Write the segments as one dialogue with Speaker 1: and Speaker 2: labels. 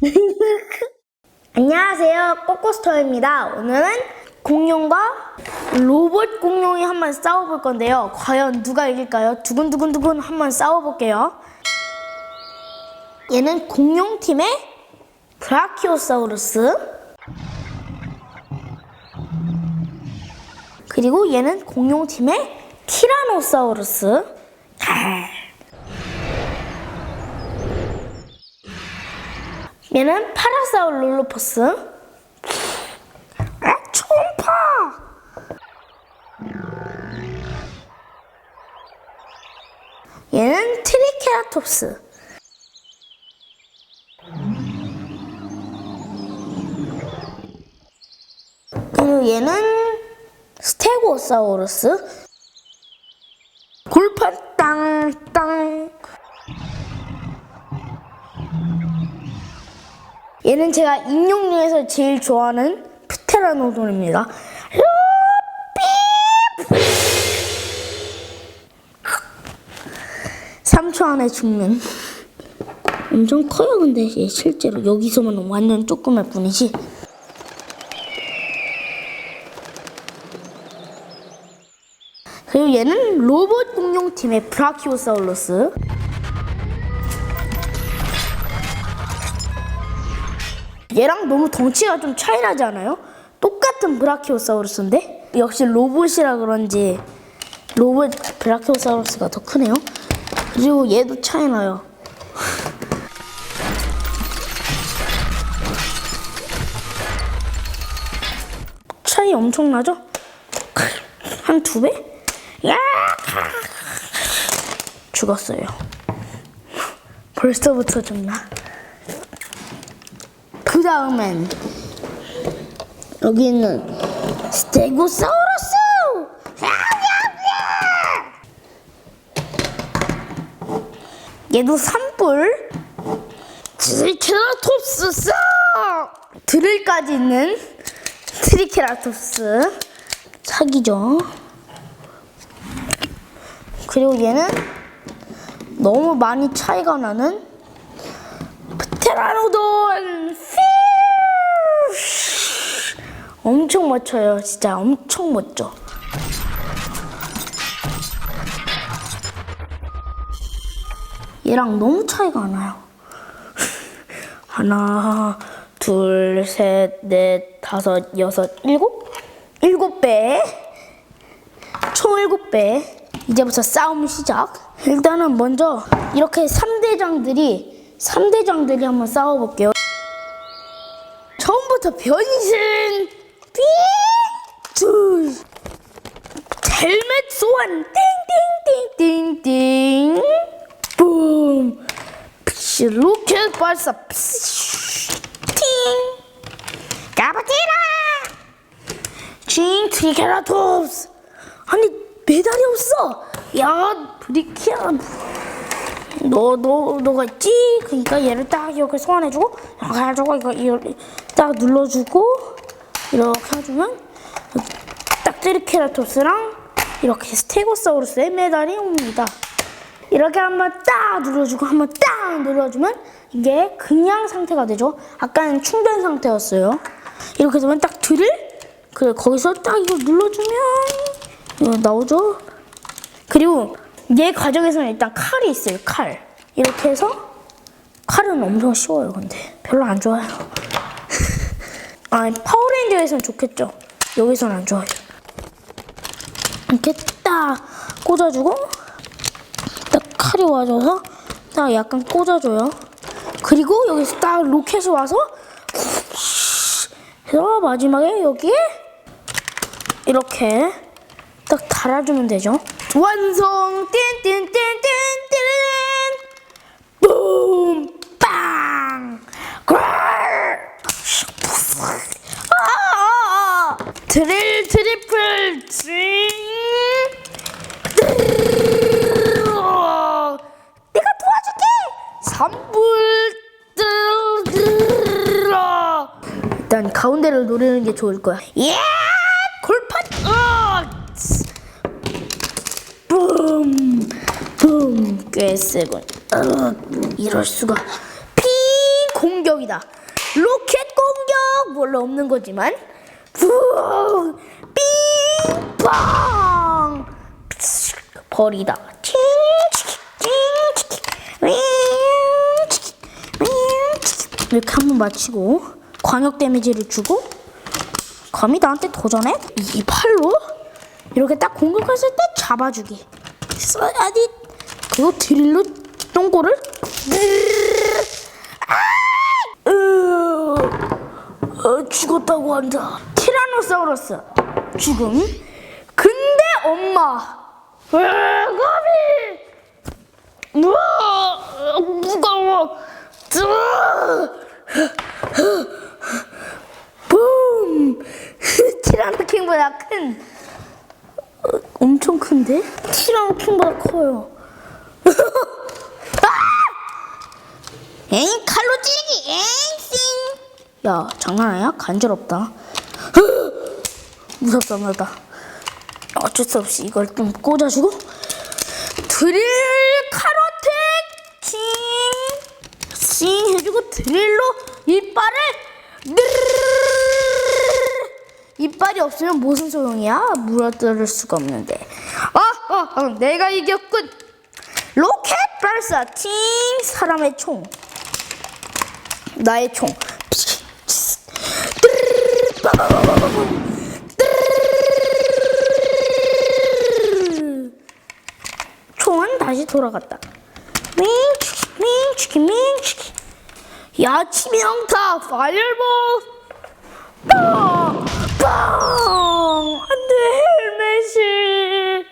Speaker 1: 안녕하세요. 꼬꼬스터입니다. 오늘은 공룡과 로봇 공룡이 한번 싸워볼 건데요. 과연 누가 이길까요? 두근두근두근 한번 싸워볼게요. 얘는 공룡팀의 브라키오사우루스. 그리고 얘는 공룡팀의 티라노사우루스. 얘는 파라사우룰로퍼스. 아, 초음파! 얘는 트리케라톱스. 그리고 얘는 스테고사우루스. 골판 땅땅. 얘는 제가 인형 중에서 제일 좋아하는 프테라노돈입니다. 3초 안에 죽는. 엄청 커요, 근데 얘 실제로 여기서만 완전 조그만 뿐이지. 그리고 얘는 로봇 공룡팀의 브라키오사우루스. 얘랑 너무 덩치가 좀 차이 나지 않아요? 똑같은 브라키오사우루스인데 역시 로봇이라 그런지 로봇 브라키오사우루스가 더 크네요. 그리고 얘도 차이 나요. 차이 엄청나죠? 한 두 배? 야! 죽었어요. 벌써부터 죽나? 그 다음엔 여기 있는 스테고사우루스! 얘도 산불? 트리케라톱스! 드릴까지 있는 트리케라톱스. 사기죠. 그리고 얘는 너무 많이 차이가 나는 테라노돈 엄청 멋져요. 진짜 엄청 멋져. 얘랑 너무 차이가 안 나요. 하나 둘 셋 넷 다섯 여섯 일곱? 일곱 배 총 일곱 배. 이제부터 싸움 시작. 일단은 먼저 이렇게 3대장들이 3대장들이 한번 싸워볼게요. 처음부터 변신 띵 둘. 헬멧 소환. 띵띵띵띵띵. 붐. 피쉬 로켓 발사. 피쉬. 팅. 까바티라. 징 트리케라톱스. 아니 메달이 없어. 야 브리키야 너, 너, 너가 있지? 그러니까 얘를 딱 이렇게 소환해주고, 해주고, 이거, 이렇게 딱 눌러주고, 이렇게 해주면, 딱 트리케라톱스랑 이렇게 스테고사우루스의 메달이 옵니다. 이렇게 한번 딱 눌러주고, 한번 딱 눌러주면, 이게 그냥 상태가 되죠. 아까는 충전 상태였어요. 이렇게 되면 딱 드릴? 그래, 거기서 딱 이거 눌러주면, 이거 나오죠? 그리고 얘 과정에서는 일단 칼이 있어요. 칼. 이렇게 해서 칼은 엄청 쉬워요. 근데 별로 안 좋아요. 아 파워레인저에서는 좋겠죠. 여기서는 안 좋아요. 이렇게 딱 꽂아주고 딱 칼이 와줘서 딱 약간 꽂아줘요. 그리고 여기서 딱 로켓이 와서 해서 마지막에 여기에 이렇게 딱 달아주면 되죠. 완성! 띵띵띵띵 드릴 트리플 지 내가 도와줄게. 3불 일단 가운데를 노리는 게 좋을 거야. 예! 골판 붐붐꽤 세군. 이럴 수가. 피 공격이다. 로켓 공격! 물론 없는 거지만. 빙빵. 버리다. 이렇게 한번 맞히고 광역 데미지를 주고 감히 나한테 도전해? 이 팔로? 이렇게 딱 공격했을 때 잡아주기. 써야지. 그거 딜로 똥꼬를? 아! 으, 어, 죽었다고 한다. 티라노사우루스. 죽음. 근데 엄마. 거미 우와 무거워! 붐! 티라노킹보다 큰. 엄청 큰데? 티라노킹보다 커요. 아! 에잉 칼로 찌르기! 에잉 씽야 장난아니야? 간지럽다. 무섭다 무섭다. 어쩔 수 없이 이걸 좀 꽂아주고. 드릴 카로텍 칭칭 해주고 드릴로 이빨을 이빨이 없으면 무슨 소용이야? 물어뜯을 수가 없는데. 아, 아, 아 내가 이겼군. 로켓 발사. 칭 사람의 총. 나의 총. 총은 다시 돌아갔다. 밍치키 밍치키 밍치키. 야 치명타 파이어볼. 빵! 빵! 안돼 헬멧이.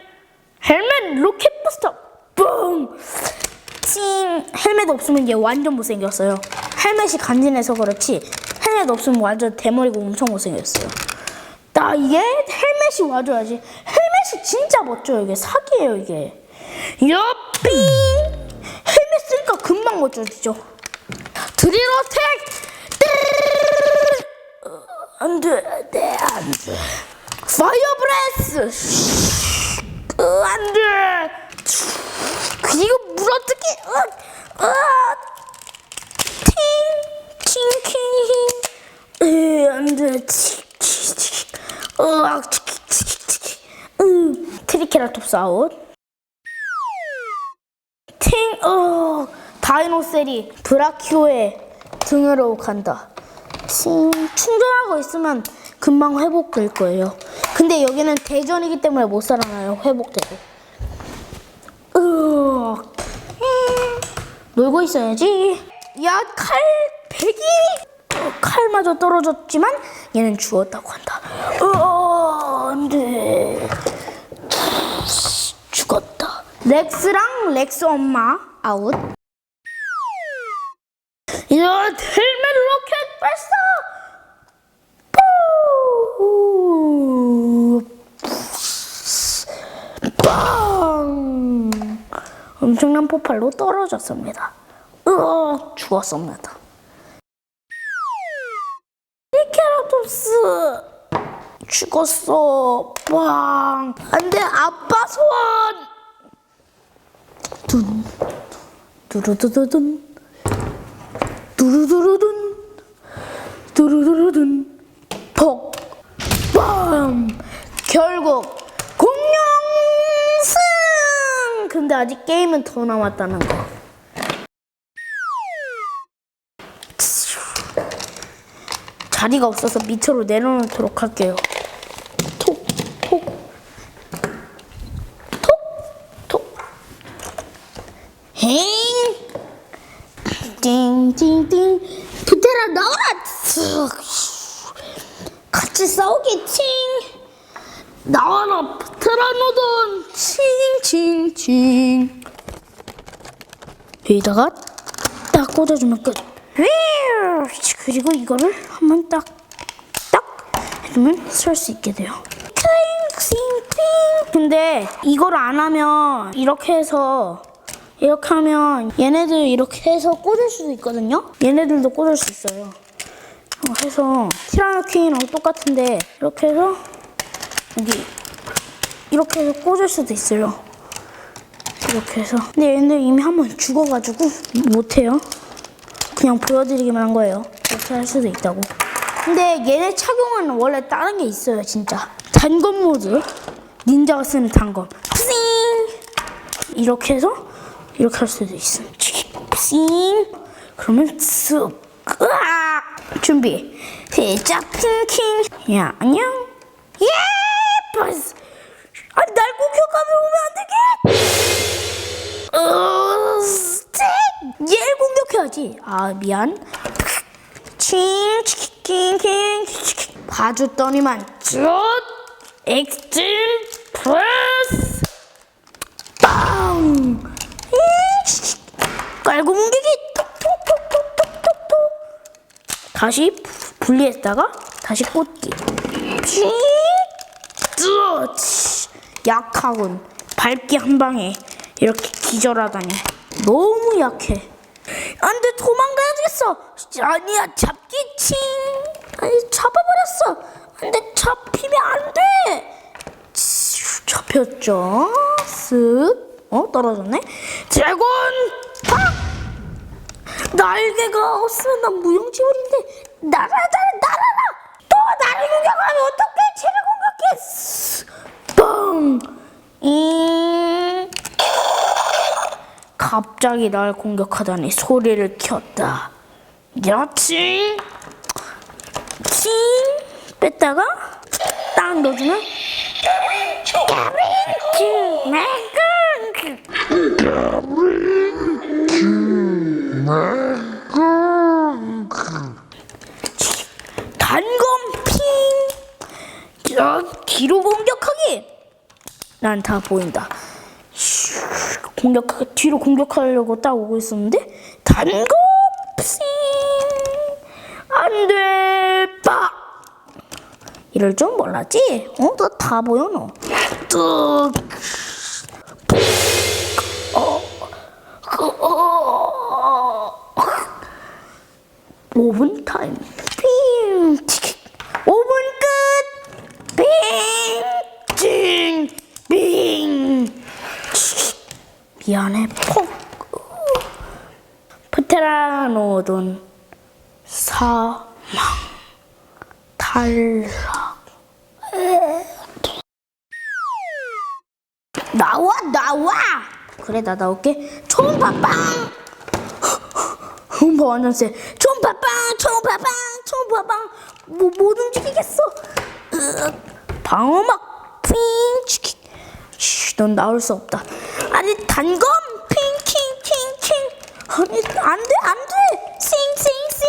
Speaker 1: 헬멧 로켓 부스터. 뿡! 찡! 헬멧 없으면 얘 완전 못생겼어요. 헬멧이 간지내서 그렇지 헬멧 없으면 완전 대머리고 엄청 못생겼어요. 나 이게 헬멧이 와줘야지. 헬멧이 진짜 멋져요. 이게 사기예요 이게. 여삥! 헬멧 쓰니까 금방 멋져지죠. 드릴 어택! 안 돼, 안 돼, 안 돼. 파이어 브레스! 으, 물어뜯기! 으, 으, 팅킹! 으, 안 돼. 치, 치, 치. 으악, 치. 으, 트리케라톱스 아웃. 팅! 어, 다이노셀이 브라키오의 등으로 간다. 싱, 충전하고 있으면 금방 회복될 거예요. 근데 여기는 대전이기 때문에 못 살아나요. 회복돼도. 으악. 음, 놀고 있어야지. 야, 칼, 배기! 어, 칼마저 떨어졌지만 얘는 죽었다고 한다. 으아, 안 돼. 죽었다. 렉스랑 렉스 엄마 아웃. 야, 헬멧 로켓 발사! 엄청난 폭발로 떨어졌습니다. 으어, 죽었습니다. 죽었어. 빵! 안 돼, 아빠 소원! 둔, 두루두두둔. 두루두루둔 두루두루둔 폭 빵! 결국 공룡승! 근데 아직 게임은 더 남았다는 거. 자리가 없어서 밑으로 내려놓도록 할게요. 톡, 톡, 톡, 톡. 행! 띵띵띵 부테라 나와라 쓱. 같이 싸우겠지 나와라 부테라노돈 칭칭칭 여기다가 딱 꽂아주면 끝 휘우. 그리고 이거를 한번 딱 딱 해주면 설 수 있게 돼요 근데 이걸 안 하면 이렇게 해서 이렇게 하면 얘네들 이렇게 해서 꽂을 수도 있거든요. 얘네들도 꽂을 수 있어요. 어, 해서 티라노 퀸이랑 똑같은데 이렇게 해서 여기 이렇게 해서 꽂을 수도 있어요. 이렇게 해서 근데 얘네들 이미 한번 죽어가지고 못해요. 그냥 보여드리기만 한 거예요. 이렇게 할 수도 있다고. 근데 얘네 착용은 원래 다른 게 있어요, 진짜. 단검 모드. 닌자가 쓰는 단검. 싱! 이렇게 해서 이렇게 할 수도 있어. 싱! 그러면 쓱. 으악! 준비. 시작. 킹킹. 야, 안녕. 예! 버스. 아, 날 공격하면 오면 안 되게! 어, 스틱! 얘를 공격해야지. 아, 미안. 치킨. 봐줬더니만, 쭉! 엑스트림 프레스! 빵! 깔고 공격이 톡톡톡톡톡톡톡. 다시 분리했다가 다시 꽂기. 치. 약하군. 밟기 한 방에 이렇게 기절하다니. 너무 약해. 안 돼, 도망가야 되겠어. 아니야, 잡기 칭. 아니, 잡아버렸어. 안 돼, 잡히면 안 돼. 치, 잡혔죠? 쓱. 어, 떨어졌네. 드래곤! 팍! 날개가 없으면 난 무용지물인데 날아라 날아라 또 나를 공격하면 어떡해 쟤를 공격해 뻥 잉. 갑자기 날 공격하다니 소리를 켰다. 그렇지 칭 뺐다가 딱 넣어주면 단검 핑! 야, 뒤로 공격하기! 난 다 보인다. 슈, 공격 뒤로 공격하려고 딱 오고 있었는데 단검 핑안돼 빡! 이럴 줄 몰랐지? 어? 너다 보여 너 뚝! 어, 어, 5분 타임. 삥! 치킨. 5분 끝! 삥! 찡! 삥! 치킨. 미 안해, 폭. 프테라노돈 사망 탈락 나와 나와 그래 나 나올게 총파빵 음파 완전 세. 총파빵, 총파빵, 총파빵. 뭐, 못 움직이겠어. 방어막, 핑. 쉬, 넌 나올 수 없다. 아니, 단검, 핑, 킹, 킹, 킹. 아니, 안 돼, 안 돼. 싱, 싱, 싱.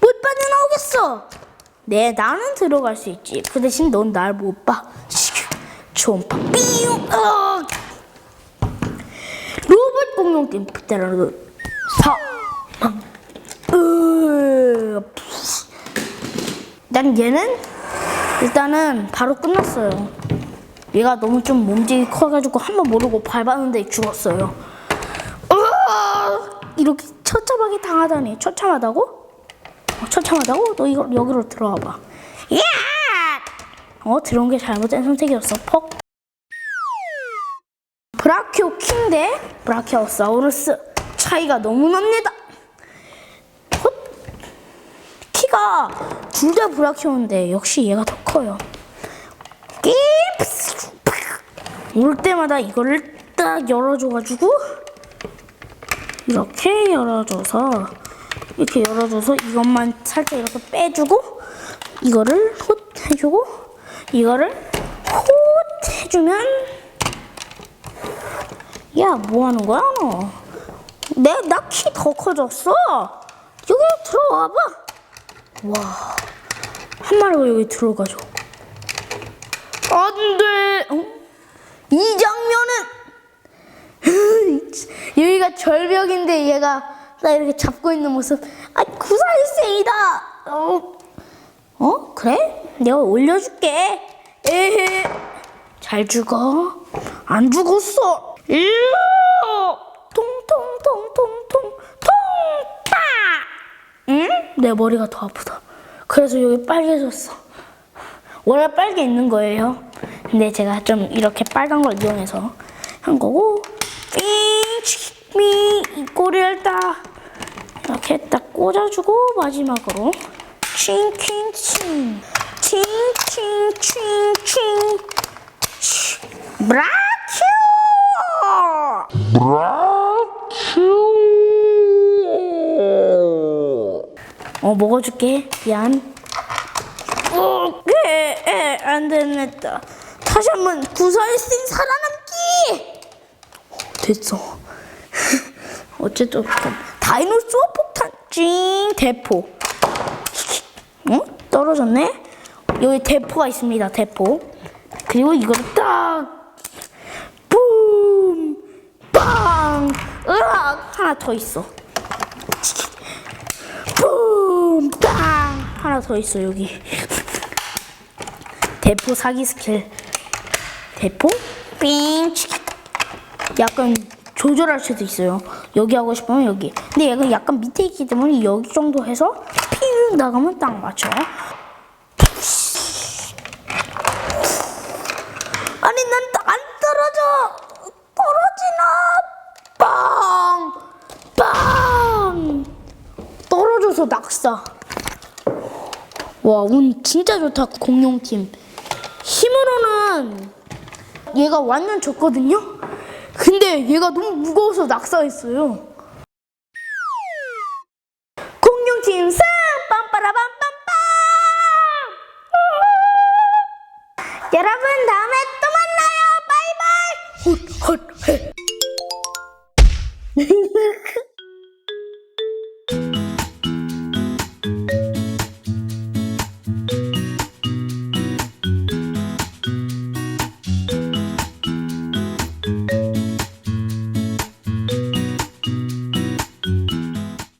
Speaker 1: 못 빠져나오겠어. 네, 나는 들어갈 수 있지. 그 대신 넌 날 못 봐. 쉬, 총파, 삥, 으악. 로봇 공룡 게임 프테라노 사. 으, 난 얘는 일단은 바로 끝났어요. 얘가 너무 좀 몸집이 커가지고 한 번 모르고 밟았는데 죽었어요. 이렇게 처참하게 당하다니 처참하다고? 어, 처참하다고? 너 이거 여기로 들어와 봐. 야! 어 들어온 게 잘못된 선택이었어. 퍽. 브라키오 킹대 브라키오사우루스 차이가 너무 납니다. 헛. 키가 둘 다 브라키오인데 역시 얘가 더 커요. 깁스. 올 때마다 이거를 딱 열어줘가지고 이렇게 열어줘서 이렇게 열어줘서 이것만 살짝 이렇게 빼주고 이거를 헛 해주고 이거를 헛 해주면 야, 뭐 하는 거야, 너? 내, 나 키 더 커졌어. 여기 들어와봐. 와, 한 마리가 여기 들어가죠. 안 돼. 어? 이 장면은 여기가 절벽인데 얘가 나 이렇게 잡고 있는 모습. 아, 구사일생이다. 어, 어? 그래? 내가 올려줄게. 에헤. 잘 죽어. 안 죽었어. 이야! 통통통통통 통파! 응? 내 머리가 더 아프다. 그래서 여기 빨개졌어. 원래 빨개 있는 거예요. 근데 제가 좀 이렇게 빨간 걸 이용해서 한 거고 삥! 삥! 이 꼬리를 딱 이렇게 딱 꽂아주고 마지막으로 칭칭칭 칭칭칭칭 브라큐 어 먹어줄게 미안 어, 에, 에, 안 되겠다. 다시 한번 구사일생 살아남기 어, 됐어. 어쨌든 다이노소어 폭탄 찡 대포. 응? 떨어졌네? 여기 대포가 있습니다 대포. 그리고 이거를 딱 붐 빵! 으악! 하나 더 있어. 붐 빵! 하나 더 있어 여기 대포 사기 스킬. 대포? 삥 약간 조절할 수도 있어요. 여기 하고 싶으면 여기. 근데 얘가 약간 밑에 있기 때문에 여기 정도 해서 핑 나가면 딱 맞춰요. 아니 난 안 떨어져. 떨어지나? 빵 빵! 떨어져서 낙사. 와 운 진짜 좋다 공룡팀 힘으로는 얘가 완전 졌거든요? 근데 얘가 너무 무거워서 낙사했어요